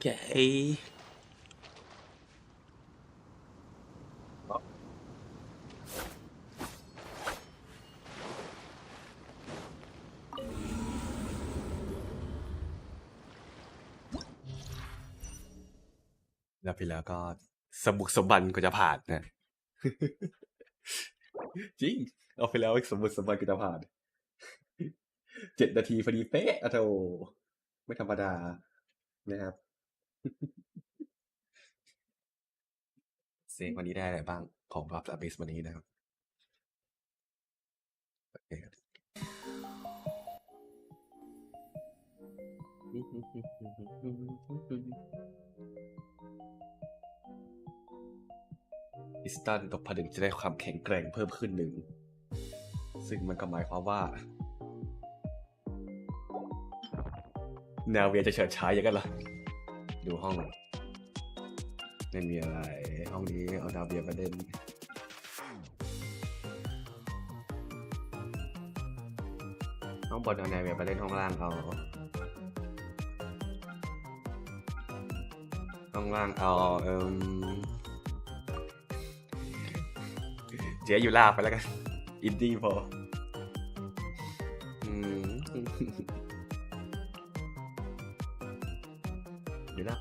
เคแล้วพี่แล้วก็สมบุกสมบันก็จะผ่านนะ จริง เอาไปแล้วสมบุกสมบันก็จะผ่าน เจ็ดนาทีพอดีเป๊ะอะโธไม่ธรรมดานะครับ เซฟวันนี้ได้อะไรบ้างของรับลาเบสวันนี้นะครับโอเคครับอิสตันตกผลึกจะได้ความแข็งแกร่งเพิ่มขึ้นหนึ่ง ซึ่งมันก็หมายความว่านาเวียจะเฉิดฉายอย่างนั้นเหรอ ดูห้อง ไม่มีอะไร ห้องนี้เอานาวเวียมาเล่นห้องบนเอานาเวียมาเล่นห้องล่างเอาห้องล่างเอาเอิมเจ๊อยู่ลาบไปแล้วกันอินดี้พออืม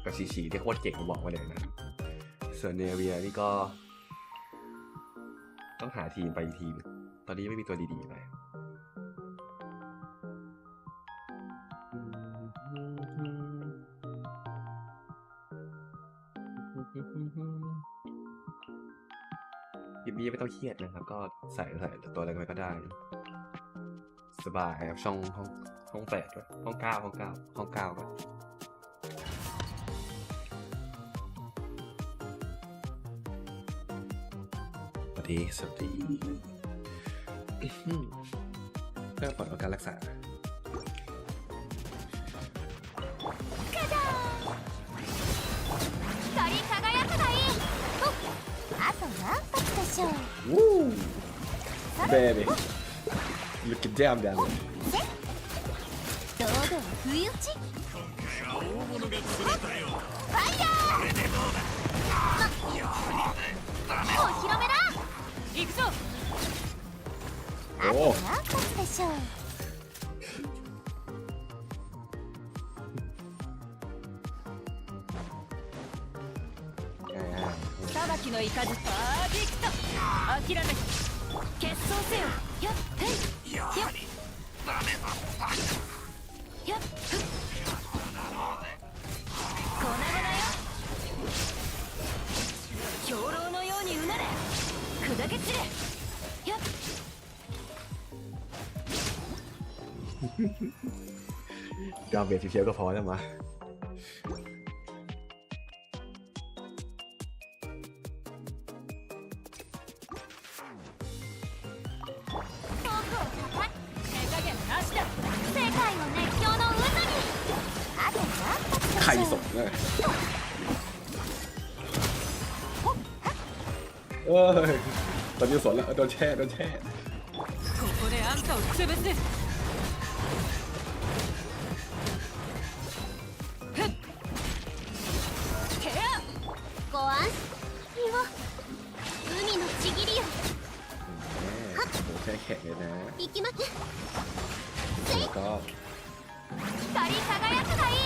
กับชีชีที่โคตรเก่งมบอกมาเลยนะส่วนเนเวียนี่ก็ ต้องหาทีมไปทีม ตอนนี้ไม่มีตัวดีๆไปยิมมี่ไม่ต้องเครียดนะครับ ก็ใส่ใส่ตัวอะไรไปก็ได้ สบายครับช่องห้องห้องแปดด้วยห้องเก้าห้องเก้าห้องเก้าก่ seperti seperti ini. Eh, hmm. Telepon ke Alexa. Baby! Look damn. しょう。อ่า裁きの雷パーフェクト。諦め ดามเบสเชียวๆก็พอแล้วมา 遠くを叩く手加減なしだ世界を熱狂の渦にあと何発でしょう ใครส่งเนี่ยเอ้ยตอนนี้สนแล้วโดนแช่โดนแช่ ここであんたを潰す โดนแช่แข็งเลยนะ 行きます แล้วก็ 光り輝くがいい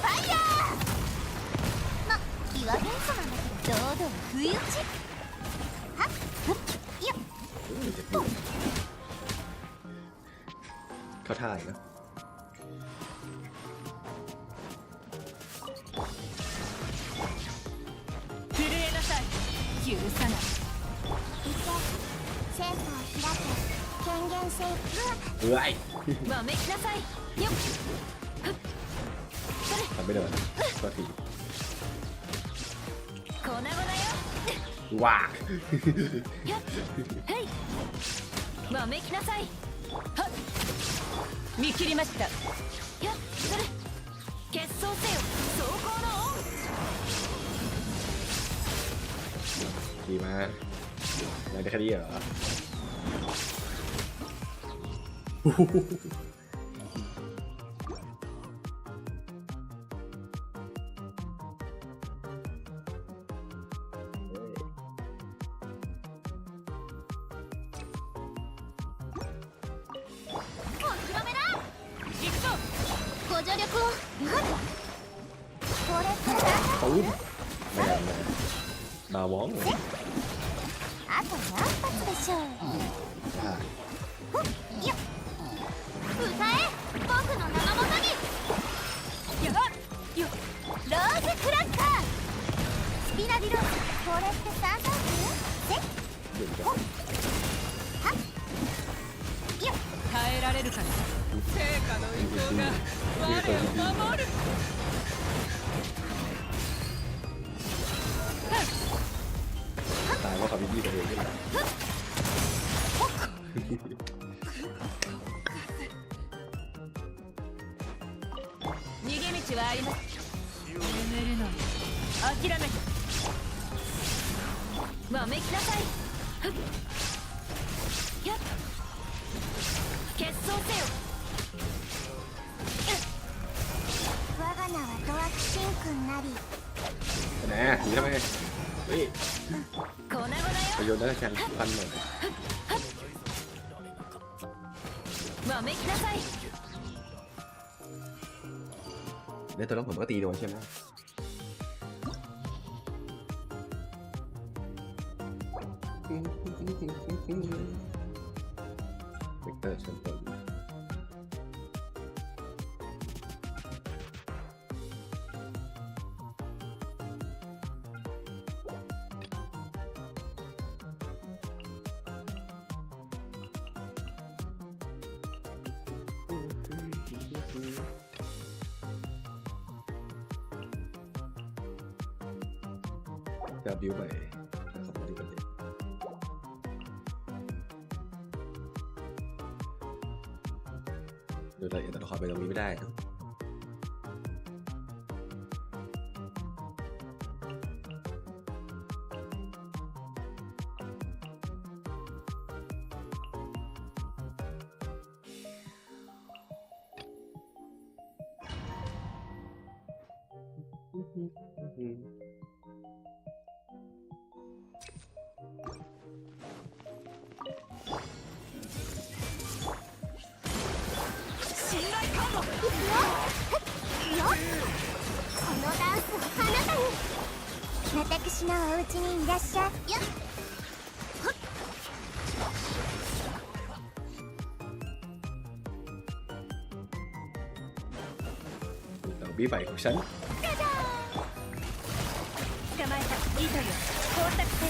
ファイヤーま岩元素なんだけど堂々不意打ちはっふっよっ อุ้ยเจ็บมือเข้าท่าอีกแล้ว 震えなさい許さない เอ้ย わめきなさいよっ ทำไม่โดนก็ที 粉々よ ว้า よっへいわめきなさいはっ見切りましたよっそれ決闘せよ走行の恩 ดีมากอะไรได้แค่นี้เหรอ あと何発でしょう、うんわめきなさいふっやっ決闘せよ我が名はドアクシン君なり แหนะหนีทำไมเฮ้ย 粉々 ประ よ โยชน์ได้แค่พันหน่อย わめきなさい ในตัวนั้นผมก็ตีโดนใช่ไหม จะบิวไปนะครับวันนี้กันเลยดูรายละเอียดตัวละครไปตรงนี้ไม่ได้นะ信私のお家にいらっしゃいよビバイ捕まえたいいと光沢性。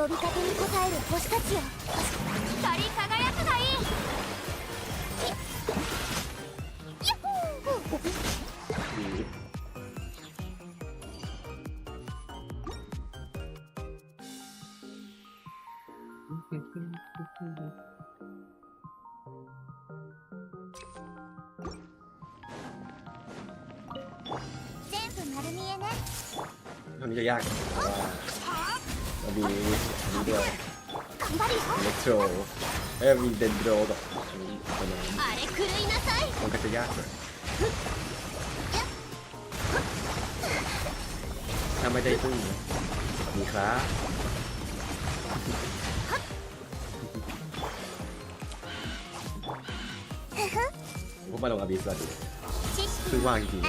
呼びかけに応える星たちよ。光り輝くがいい。全部丸見えね เท่านี้จะยากเพราะว่าเรามีอันนี้ด้วย 頑張るよ อิเล็กโทร เออมีเดนโดแบบเมันก็จะยากหน่ยถ้าไม่ได้ตู้มีครับพวมาลงอาบีสก่อนดูคือว่างจริงๆ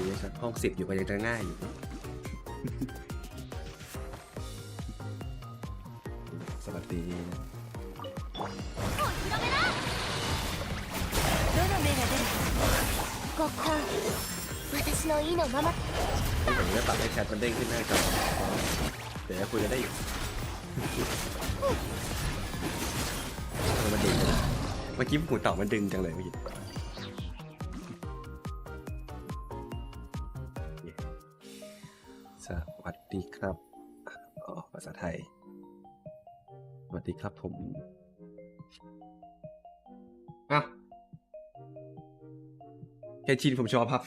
あなたにも願いを นี่ครับห้องสิบอยู่ก็ยังจะง่ายอยู่ สวัสดีนะ お披露目だどの目が出るごっこん私の意のまま ผมจะปรับให้แชทมันเด้งขึ้นหน้าจอเดี๋ยวจะคุยกันได้อีกทำไมมันดึงจังเมื่อกี้หูเต่ามันดึงจังเลยเมื่อกี้ สวัสดีครับภาษาไทย สวัสดีครับผมอะแค่ชินผมชอบครับ